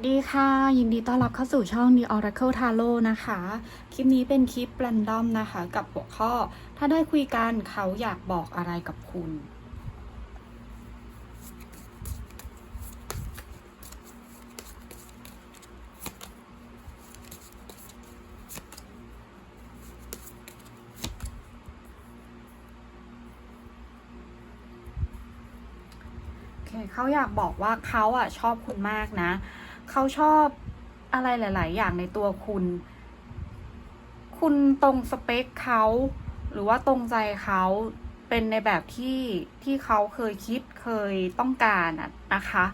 วัสดีค่ะ ยินดีต้อนรับเข้าสู่ช่อง The Oracle Tarot นะคะ คลิปนี้เป็นคลิป r รนดอมนะคะ กับหัวข้อ ถ้าได้คุยกันเขาอยากบอกอะไรกับคุณโอเคเขาอยากบอกว่าเขาอะชอบคุณมากนะ เขาชอบอะไรหลาย ๆ อย่างในตัวคุณ คุณตรงสเปคเขา หรือว่าตรงใจเขาเป็นในแบบที่ที่เขาเคยคิดเคยต้องการอะนะคะ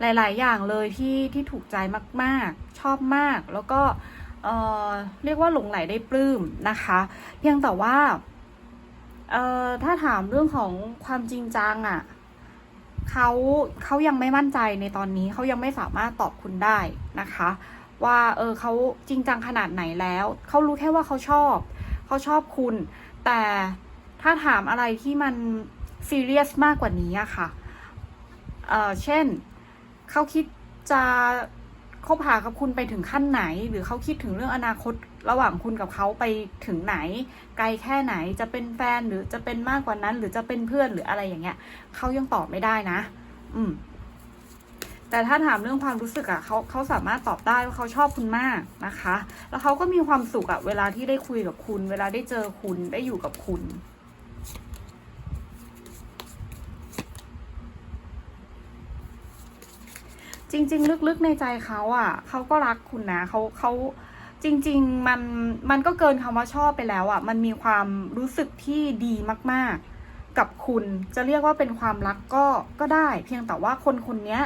หลาย ๆ อย่างเลยที่ที่ถูกใจมาก ๆ ชอบมาก แล้วก็เออเรียกว่าหลงไหลได้ปลื้มนะคะเพียงแต่ว่าเออถ้าถามเรื่องของความจริงจังอะ เขาเขายังไม่มั่นใจในตอนนี้เขายังไม่สามารถตอบคุณได้นะคะ ว่าเออเขาจริงจังขนาดไหนแล้วเขารู้แค่ว่าเขาชอบเขาชอบคุณ แต่ถ้าถามอะไรที่มันซีเรียสมากกว่านี้อะค่ะเออเช่นเขาคิดจะคบหากับคุณไปถึงขั้นไหน หรือเขาคิดถึงเรื่องอนาคต ระหว่างคุณกับเขาไปถึงไหน ไกลแค่ไหนจะเป็นแฟนหรือจะเป็นมากกว่านั้น หรือจะเป็นเพื่อนหรืออะไรอย่างเงี้ยเขายังตอบไม่ได้นะ อืมแต่ถ้าถามเรื่องความรู้สึกอะ่ะเขาเขาสามารถตอบได้ว่าเขาชอบคุณมากนะคะ แล้วเขาก็มีความสุขอะ่ะเวลาที่ได้คุยกับคุณ เวลาได้เจอคุณได้อยู่กับคุณ จริง ๆ ลึกๆในใจเขาอะ่ะเขาก็รักคุณนะเขาเขา จริง ๆ มันมันก็เกินคำว่าชอบไปแล้วอะ่ะ มันมีความรู้สึกที่ดีมาก ๆ กับคุณจะเรียกว่าเป็นความรักก็ก็ได้ เพียงแต่ว่าคนคนนี้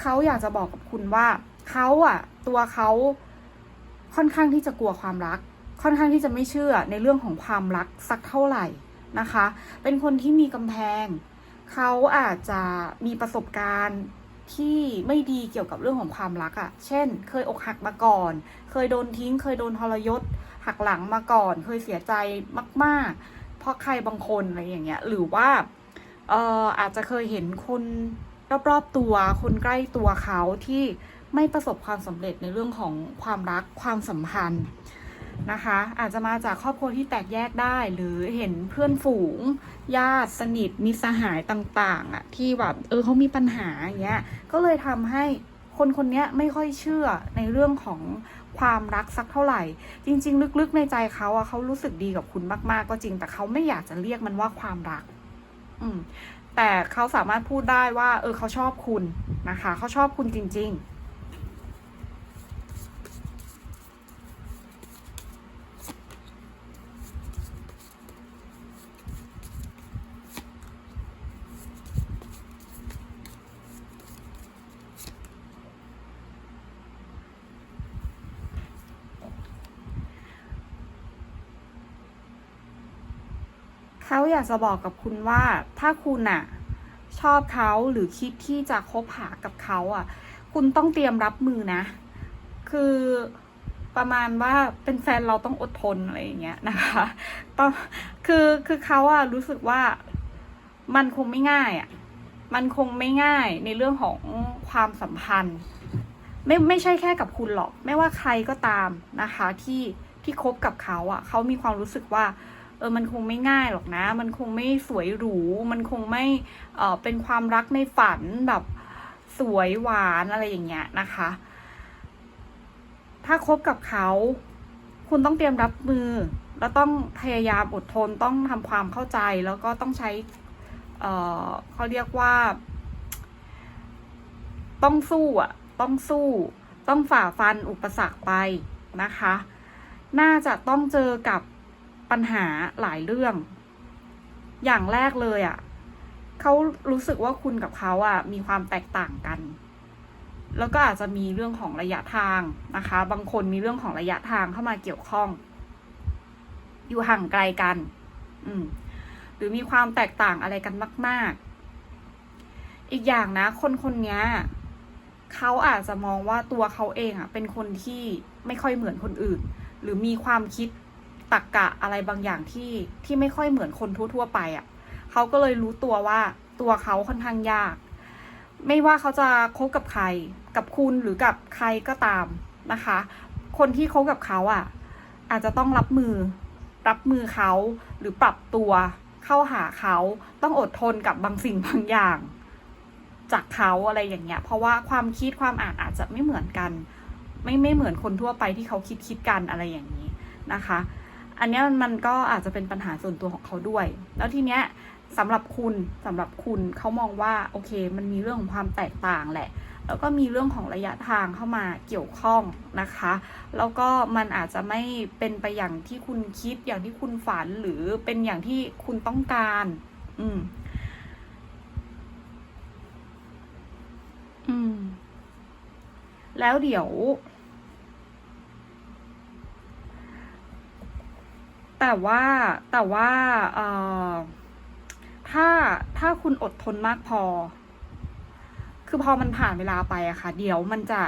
เขาอยากจะบอกกับคุณว่าเขาอะตัวเขาค่อนข้างที่จะกลัวความรัก ค่อนข้างที่จะไม่เชื่อในเรื่องของความรักสักเท่าไหร่นะคะ เป็นคนที่มีกำแพง เขาอาจจะมีประสบการณ์ ที่ไม่ดีเกี่ยวกับเรื่องของความรักอะ่ะ เช่น เคยอกหักมาก่อน เคยโดนทิ้ง เคยโดนทรยศ หักหลังมาก่อน เคยเสียใจมาก ๆ เพราะใครบางคนอะไรอย่างเงี้ย หรือว่าเอ่ออาจจะเคยเห็นคนรอบๆตัว คนใกล้ตัวเขาที่ไม่ประสบความสำเร็จในเรื่องของความรัก ความสัมพันธ์ นะคะ อาจจะมาจากครอบครัวที่แตกแยกได้ หรือเห็นเพื่อนฝูง ญาติสนิทมิตรสหายต่างๆอะที่แบบเออเขามีปัญหาอย่างเงี้ยก็เลยทำให้คนคนนี้ไม่ค่อยเชื่อในเรื่องของความรักสักเท่าไหร่ จริง ๆ ลึกๆในใจเขาอะเขารู้สึกดีกับคุณมาก ๆ ก็จริง แต่เขาไม่อยากจะเรียกมันว่าความรัก อืมแต่เขาสามารถพูดได้ว่า เออเขาชอบคุณนะคะ เขาชอบคุณจริง ๆ เขาอยากจะบอกกับคุณว่าถ้าคุณอะชอบเขาหรือคิดที่จะคบหากับเขาอะคุณต้องเตรียมรับมือนะ คือประมาณว่าเป็นแฟนเราต้องอดทนอะไรอย่างเงี้ยนะคะต้องคือคือเขาอะรู้สึกว่ามันคงไม่ง่ายอะมันคงไม่ง่ายในเรื่องของความสัมพันธ์ ไม่ไม่ใช่แค่กับคุณหรอก ไม่ว่าใครก็ตามนะคะ ที่ที่คบกับเขาอะเขามีความรู้สึกว่า เออมันคงไม่ง่ายหรอกนะ มันคงไม่สวยหรู มันคงไม่เออเป็นความรักในฝันแบบสวยหวานอะไรอย่างเงี้ยนะคะ ถ้าคบกับเขา คุณต้องเตรียมรับมือ แล้วต้องพยายามอดทนต้องทำความเข้าใจแล้วก็ต้องใช้เออเขาเรียกว่า ต้องสู้อะ ต้องสู้ ต้องฝ่าฟันอุปสรรคไปนะคะ น่าจะต้องเจอกับ ปัญหาหลายเรื่อง อย่างแรกเลยอะ่ะเขารู้สึกว่าคุณกับเขาอะ่ะมีความแตกต่างกัน แล้วก็อาจจะมีเรื่องของระยะทางนะคะ บางคนมีเรื่องของระยะทางเข้ามาเกี่ยวข้อง อยู่ห่างไกลกัน อืม หรือมีความแตกต่างอะไรกันมาก ๆ อีกอย่างนะ คนคนนี้เขาอาจจะมองว่าตัวเขาเองอะ เป็นคนที่ไม่ค่อยเหมือนคนอื่น หรือมีความคิด ตรกกะอะไรบางอย่างที่ที่ไม่ค่อยเหมือนคนทั่ว ๆ ไปอะ่ะเขาก็เลยรู้ตัวว่าตัวเขาค่อนข้างยาก ไม่ว่าเขาจะคบกับใคร กับคุณหรือกับใครก็ตามนะคะ คนที่คบกับเขาอะ อาจจะต้องรับมือ รับมือเขาหรือปรับตัวเข้าหาเขาต้องอดทนกับบางสิ่งบางอย่าง จากเขาอะไรอย่างเงี้ย เพราะว่าความคิดความอ่านอาจจะไม่เหมือนกัน ไม่ไม่เหมือนคนทั่วไปที่เขาคิดคิดกันอะไรอย่างนี้นะคะ อันนี้มันก็อาจจะเป็นปัญหาส่วนตัวของเขาด้วย แล้วทีเนี้ยสำหรับคุณสำหรับคุณเขามองว่าโอเค มันมีเรื่องของความแตกต่างแหละ แล้วก็มีเรื่องของระยะทางเข้ามาเกี่ยวข้องนะคะ แล้วก็มันอาจจะไม่เป็นไปอย่างที่คุณคิดอย่างที่คุณฝันหรือเป็นอย่างที่คุณต้องการ อืม อืม แล้วเดี๋ยว แต่ว่าแต่ว่าเอ่อถ้าถ้าคุณอดทนมากพอ คือพอมันผ่านเวลาไปอะค่ะ เดี๋ยวมันจะ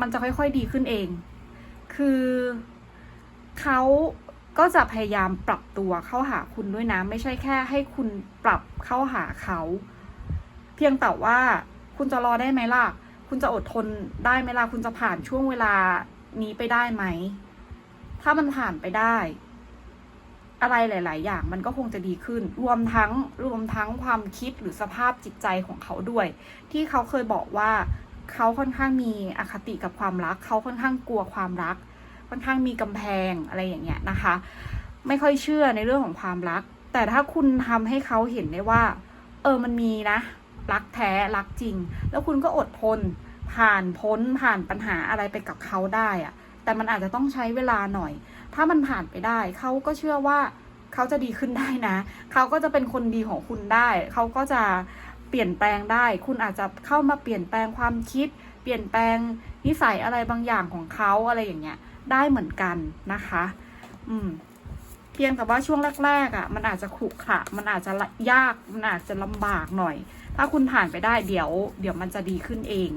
มันจะค่อยๆดีขึ้นเอง คือเขาก็จะพยายามปรับตัวเข้าหาคุณด้วยนะ ไม่ใช่แค่ให้คุณปรับเข้าหาเขา เพียงแต่ว่าคุณจะรอได้ไหมล่ะ คุณจะอดทนได้ไหมล่ะ คุณจะผ่านช่วงเวลานี้ไปได้ไหม ถ้ามันผ่านไปได้ อะไรหลาย ๆ อย่างมันก็คงจะดีขึ้น รวมทั้งรวมทั้งความคิดหรือสภาพจิตใจของเขาด้วย ที่เขาเคยบอกว่าเขาค่อนข้างมีอคติกับความรัก เขาค่อนข้างกลัวความรัก ค่อนข้างมีกำแพงอะไรอย่างเงี้ยนะคะ ไม่ค่อยเชื่อในเรื่องของความรัก แต่ถ้าคุณทำให้เขาเห็นได้ว่า เออมันมีนะ รักแท้รักจริง แล้วคุณก็อดทน ผ่านพ้นผ่านปัญหาอะไรไปกับเขาได้อะแต่มันอาจจะต้องใช้เวลาหน่อย ถ้ามันผ่านไปได้ เขาก็เชื่อว่าเขาจะดีขึ้นได้นะ เขาก็จะเป็นคนดีของคุณได้ เขาก็จะเปลี่ยนแปลงได้ คุณอาจจะเข้ามาเปลี่ยนแปลงความคิด เปลี่ยนแปลงนิสัยอะไรบางอย่างของเขาอะไรอย่างเงี้ย ได้เหมือนกันนะคะ อืม เพียงแต่ว่าช่วงแรกๆอะ มันอาจจะขรุขระ มันอาจจะยาก มันอาจจะลำบากหน่อย ถ้าคุณผ่านไปได้เดี๋ยว เดี๋ยวมันจะดีขึ้นเอง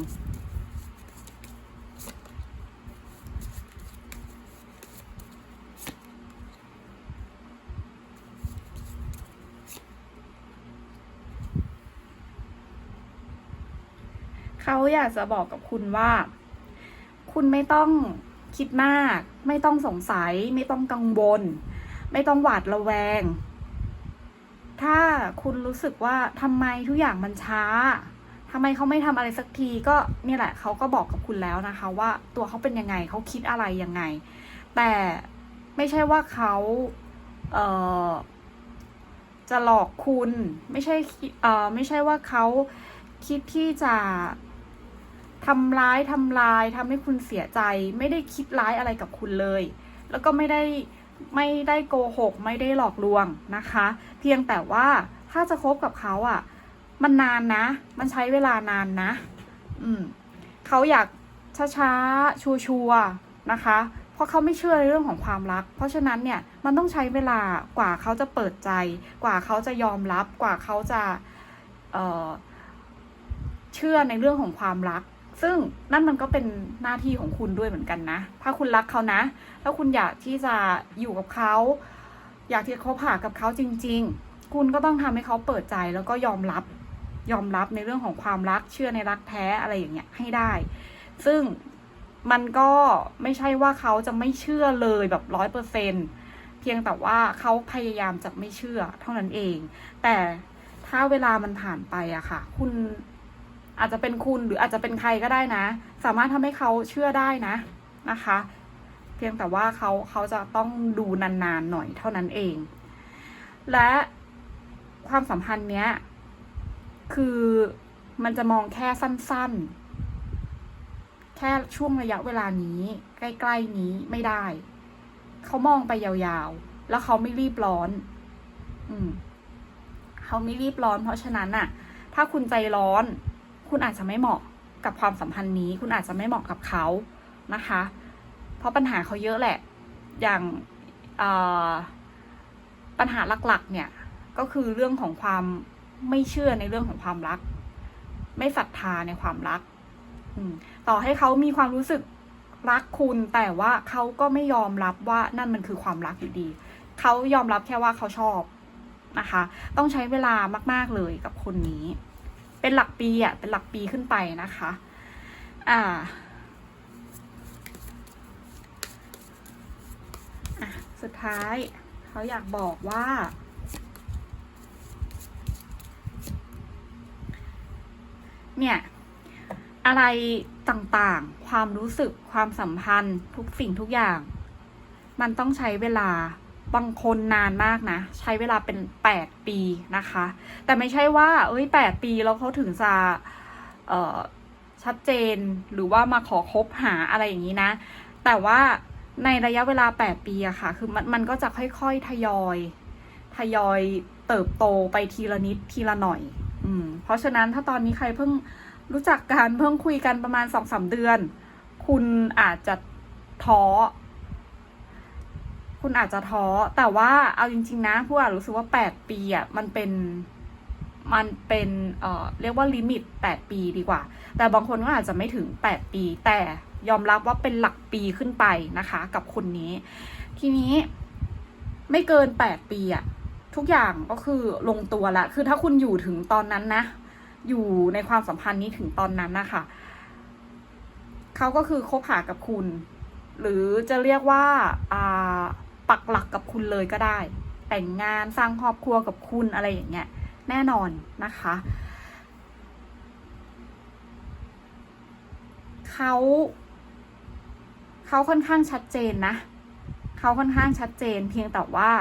เขาอยากจะบอกกับคุณว่า คุณไม่ต้องคิดมาก ไม่ต้องสงสัย ไม่ต้องกังวล ไม่ต้องหวาดระแวง ถ้าคุณรู้สึกว่าทำไมทุกอย่างมันช้าทำไมเขาไม่ทำอะไรสักทีก็นี่แหละเขาก็บอกกับคุณแล้วนะคะ ว่าตัวเขาเป็นยังไงเขาคิดอะไรยังไง แต่ไม่ใช่ว่าเขาเจะหลอกคุณ ไม่ใช่ไม่ใช่ว่าเขาคิดที่จะ ทำร้ายทำลายทำให้คุณเสียใจ ไม่ได้คิดร้ายอะไรกับคุณเลย แล้วก็ไม่ได้ไม่ได้โกหก ไม่ได้หลอกลวงนะคะ เพียงแต่ว่าถ้าจะคบกับเขาอะ มันนานนะ มันใช้เวลานานนะ อืมเขาอยากช้าๆชัวร์ๆนะคะ เพราะเขาไม่เชื่อในเรื่องของความรัก เพราะฉะนั้นเนี่ยมันต้องใช้เวลากว่าเขาจะเปิดใจ กว่าเขาจะยอมรับ กว่าเขาจะเออเชื่อในเรื่องของความรัก ซึ่งนั่นมันก็เป็นหน้าที่ของคุณด้วยเหมือนกันนะ ถ้าคุณรักเขานะ ถ้าคุณอยากที่จะอยู่กับเขา อยากที่จะคบหากับเขาจริง ๆ คุณก็ต้องทำให้เขาเปิดใจแล้วก็ยอมรับ ยอมรับในเรื่องของความรัก เชื่อในรักแท้อะไรอย่างเงี้ยให้ได้ ซึ่งมันก็ไม่ใช่ว่าเขาจะไม่เชื่อเลยแบบร้อยเปอร์เซ็นเพียงแต่ว่าเขาพยายามจะไม่เชื่อเท่านั้นเอง แต่ถ้าเวลามันผ่านไปอะค่ะ คุณ อาจจะเป็นคุณหรืออาจจะเป็นใครก็ได้นะ สามารถทำให้เขาเชื่อได้นะนะคะ เพียงแต่ว่าเขาเขาจะต้องดูนานๆหน่อยเท่านั้นเอง และความสัมพันธ์เนี้ยคือมันจะมองแค่สั้นๆ แค่ช่วงระยะเวลานี้ ใกล้ๆนี้ไม่ได้ เขามองไปยาวๆ แล้วเขาไม่รีบร้อน อืม เขาไม่รีบร้อน เพราะฉะนั้นน่ะถ้าคุณใจร้อน คุณอาจจะไม่เหมาะกับความสัมพันธ์นี้ คุณอาจจะไม่เหมาะกับเขานะคะ เพราะปัญหาเขาเยอะแหละ อย่างปัญหาหลักๆ เนี่ยก็คือเรื่องของความไม่เชื่อในเรื่องของความรัก ไม่ศรัทธาในความรักต่อให้เขามีความรู้สึกรักคุณ แต่ว่าเขาก็ไม่ยอมรับว่านั่นมันคือความรักอยู่ดี เขายอมรับแค่ว่าเขาชอบนะคะ ต้องใช้เวลามาก ๆเลยกับคนนี้ เป็นหลักปีอะเป็นหลักปีขึ้นไปนะคะ อ่าอะสุดท้ายเขาอยากบอกว่า เนี่ย อะไรต่างๆ ความรู้สึกความสัมพันธ์ทุกสิ่งทุกอย่าง มันต้องใช้เวลา บางคนนานมากนะ ใช้เวลาเป็นแปดปีนะคะ แต่ไม่ใช่ว่า เอ้ยแปดปีแล้วเขาถึงจะชัดเจนหรือว่ามาขอคบหาอะไรอย่างนี้นะ แต่ว่าในระยะเวลาแปดปีอะค่ะ คือมันมันก็จะค่อยๆ ทยอย ทยอยเติบโตไปทีละนิดทีละหน่อย อืม เพราะฉะนั้นถ้าตอนนี้ใครเพิ่งรู้จักกันเพิ่งคุยกันประมาณสองสามเดือน คุณอาจจะท้อ คุณอาจจะท้อแต่ว่าเอาจริง ๆ นะผู้อ่านรู้สึกว่าแปดปีอะมันเป็นมันเป็นเอ่อเรียกว่าลิมิตแปดปีดีกว่า แต่บางคนก็อาจจะไม่ถึงแปดปี แต่ยอมรับว่าเป็นหลักปีขึ้นไปนะคะ กับคนนี้ ทีนี้ไม่เกินแปดปีอะทุกอย่างก็คือลงตัวละ คือถ้าคุณอยู่ถึงตอนนั้นนะ อยู่ในความสัมพันธ์นี้ถึงตอนนั้นนะคะเขาก็คือคบหากับคุณ หรือจะเรียกว่าอ่า ปักหลักกับคุณเลยก็ได้ แต่งงานสร้างครอบครัวกับคุณอะไรอย่างเงี้ยแน่นอนนะคะ เขาเขาค่อนข้างชัดเจนนะเขาค่อนข้างชัดเจน เพียงแต่ว่า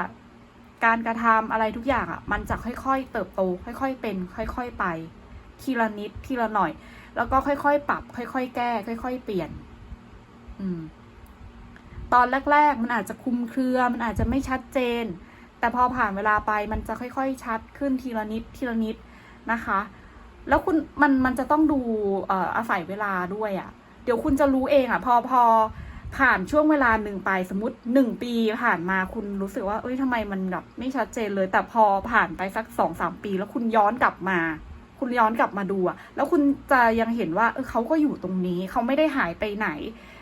การกระทำอะไรทุกอย่างอะ่ะ มันจะค่อยๆ เติบโต ค่อยๆเป็น ค่อย ๆไป ทีละนิดทีละหน่อย แล้วก็ค่อยๆ ปรับ ค่อย ๆ แก้ ค่อย ๆ เปลี่ยน อืม ตอนแรก ๆ มันอาจจะคุมเครือ มันอาจจะไม่ชัดเจน แต่พอผ่านเวลาไปมันจะค่อยๆ ชัดขึ้นทีละนิดทีละนิดนะคะ แล้วคุณมันมันจะต้องดูเอ่ออาศัยเวลาด้วยอะ่ะ เดี๋ยวคุณจะรู้เองอะ่ะ พอพอผ่านช่วงเวลาหนึ่งไปสมมติหนึ่งปีผ่านมาคุณรู้สึกว่าเอ้ยทำไมมันแบบไม่ชัดเจนเลย แต่พอผ่านไปสักสองสามปี แล้วคุณย้อนกลับมา คุณย้อนกลับมาดูอะแล้วคุณจะยังเห็นว่าเออเขาก็อยู่ตรงนี้ เขาไม่ได้หายไปไหน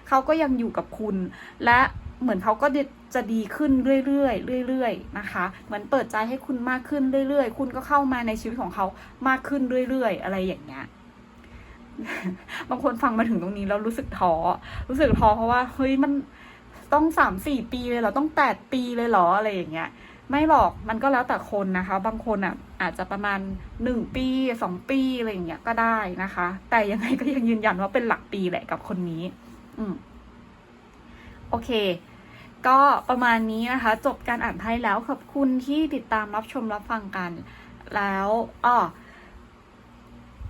เขาก็ยังอยู่กับคุณ และเหมือนเขาก็จะดีขึ้นเรื่อยๆเรื่อยๆนะคะ เหมือนเปิดใจให้คุณมากขึ้นเรื่อย ๆ คุณก็เข้ามาในชีวิตของเขามากขึ้นเรื่อย ๆ อะไรอย่างเงี้ยบางคนฟังมาถึงตรงนี้แล้วรู้สึกท้อรู้สึกท้อเพราะว่าเฮ้ยมันต้องสามสี่ปีเลยเหรอต้องแปดปีเลยเหรออะไรอย่างเงี้ย ไม่หรอกมันก็แล้วแต่คนนะคะ บางคนอะ อาจจะประมาณหนึ่งปีสองปีอะไรอย่างเงี้ยก็ได้นะคะ แต่ยังไงก็ยังยืนยันว่าเป็นหลักปีแหละกับคนนี้ อืม โอเค ก็ประมาณนี้นะคะ จบการอ่านไพ่แล้วขอบคุณที่ติดตามรับชมรับฟังกัน แล้วอ้อ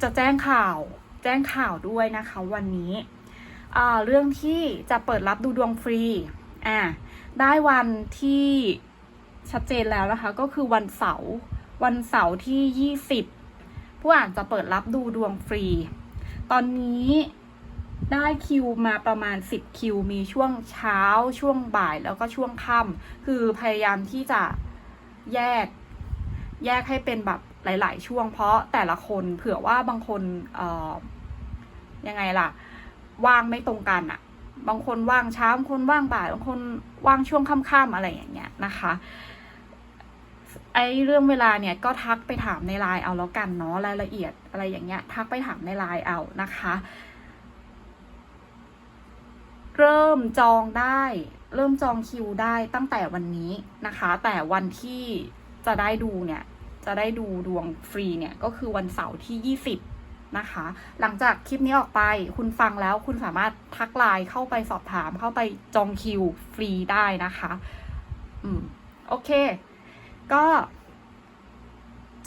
จะแจ้งข่าว แจ้งข่าวด้วยนะคะ วันนี้อ่าเรื่องที่จะเปิดรับดูดวงฟรี อ่า ได้วันที่ชัดเจนแล้วนะคะ ก็คือวันเสาร์วันเสาร์ที่ยี่สิบผู้อ่านจะเปิดรับดูดวงฟรี ตอนนี้ ได้คิวมาประมาณ 10 คิว มีช่วงเช้าช่วงบ่ายแล้วก็ช่วงค่ำคือพยายามที่จะแยก แยกให้เป็นแบบหลาย ๆ ช่วง เพราะแต่ละคนเผื่อว่าบางคนเอ่อยังไงล่ะ ว่างไม่ตรงกันอะบางคนว่างเช้าบางคนว่างบ่ายบางคนว่างช่วงค่ำๆอะไรอย่างเงี้ยนะคะไอเรื่องเวลาเนี่ยก็ทักไปถามในไลน์เอาแล้วกันเนาะรายละเอียดอะไรอย่างเงี้ย ทักไปถามในไลน์เอานะคะ เริ่มจองได้ เริ่มจองคิวได้ตั้งแต่วันนี้นะคะ แต่วันที่จะได้ดูเนี่ยจะได้ดูดวงฟรีเนี่ยก็คือวันเสาร์ที่ 20 นะคะ หลังจากคลิปนี้ออกไปคุณฟังแล้วคุณสามารถทักไลน์เข้าไปสอบถามเข้าไปจองคิวฟรีได้นะคะ อืม โอเค ก็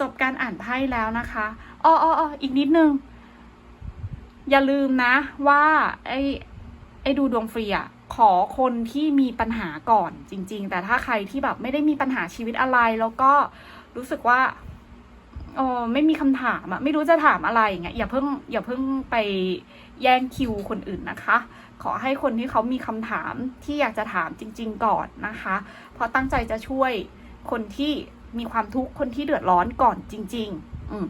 จบการอ่านไพ่แล้วนะคะอ้ออ้อออีกนิดนึง อย่าลืมนะว่า ไอ ไอ้ดูดวงฟรีอะขอคนที่มีปัญหาก่อนจริง ๆ แต่ถ้าใครที่แบบไม่ได้มีปัญหาชีวิตอะไร แล้วก็รู้สึกว่าเออไม่มีคำถามอะไม่รู้จะถามอะไรอย่างเงี้ยอย่าเพิ่งอย่าเพิ่งไปแย่งคิวคนอื่นนะคะ ขอให้คนที่เขามีคำถามที่อยากจะถามจริง ๆ ก่อนนะคะ เพราะตั้งใจจะช่วยคนที่มีความทุกข์คนที่เดือดร้อนก่อนจริง ๆ อืม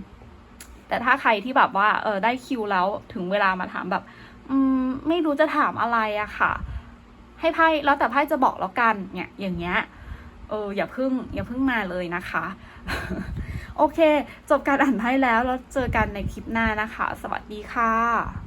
แต่ถ้าใครที่แบบว่าเออได้คิวแล้วถึงเวลามาถามแบบ อืมไม่รู้จะถามอะไรอะค่ะ ให้ไพ่แล้วแต่ไพ่จะบอกแล้วกันเนี่ยอย่างเงี้ยเอออย่าพึ่งอย่าพึ่งมาเลยนะคะ โอเค จบการอ่านไพ่แล้วแล้วเจอกันในคลิปหน้านะคะ สวัสดีค่ะ